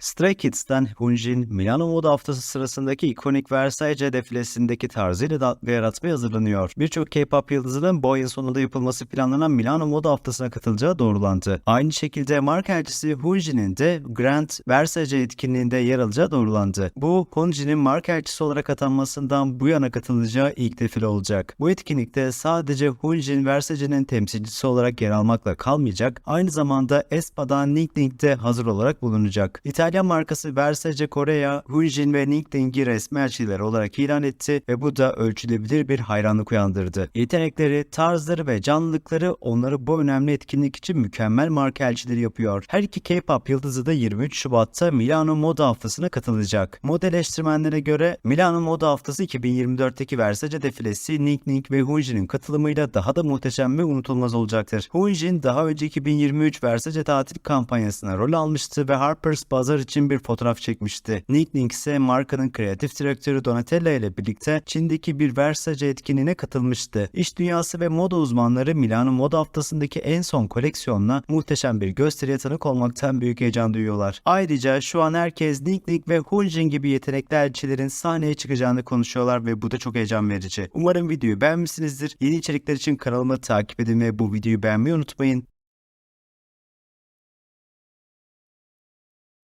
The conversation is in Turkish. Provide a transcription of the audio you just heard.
Stray Kids'ten Hunjin, Milano Moda Haftası sırasındaki ikonik Versace defilesindeki tarzıyla dalga yaratmaya hazırlanıyor. Birçok K-pop yıldızının bu ayın sonunda yapılması planlanan Milano Moda Haftası'na katılacağı doğrulandı. Aynı şekilde marka elçisi Hunjin'in de Grand Versace etkinliğinde yer alacağı doğrulandı. Bu, Hunjin'in marka elçisi olarak atanmasından bu yana katılacağı ilk defile olacak. Bu etkinlikte sadece Hunjin Versace'nin temsilcisi olarak yer almakla kalmayacak, aynı zamanda Espa'dan Ning Ning'de hazır olarak bulunacak. İtalyan markası Versace Korea, Hunjin ve Ning Ning'i resmi elçileri olarak ilan etti ve bu da ölçülebilir bir hayranlık uyandırdı. Yetenekleri, tarzları ve canlılıkları onları bu önemli etkinlik için mükemmel marka elçileri yapıyor. Her iki K-pop yıldızı da 23 Şubat'ta Milano Moda Haftası'na katılacak. Moda eleştirmenlere göre Milano Moda Haftası 2024'teki Versace defilesi Ning Ning ve Hunjin'in katılımıyla daha da muhteşem ve unutulmaz olacaktır. Hunjin daha önce 2023 Versace tatil kampanyasına rol almıştı ve Harper's Bazaar için bir fotoğraf çekmişti. Ning Ning ise markanın kreatif direktörü Donatella ile birlikte Çin'deki bir Versace etkinliğine katılmıştı. İş dünyası ve moda uzmanları Milano Moda Haftası'ndaki en son koleksiyonla muhteşem bir gösteriye tanık olmaktan büyük heyecan duyuyorlar. Ayrıca şu an herkes Ning Ning ve Hunjin gibi yetenekli elçilerin sahneye çıkacağını konuşuyorlar ve bu da çok heyecan verici. Umarım videoyu beğenmişsinizdir. Yeni içerikler için kanalımı takip edin ve bu videoyu beğenmeyi unutmayın.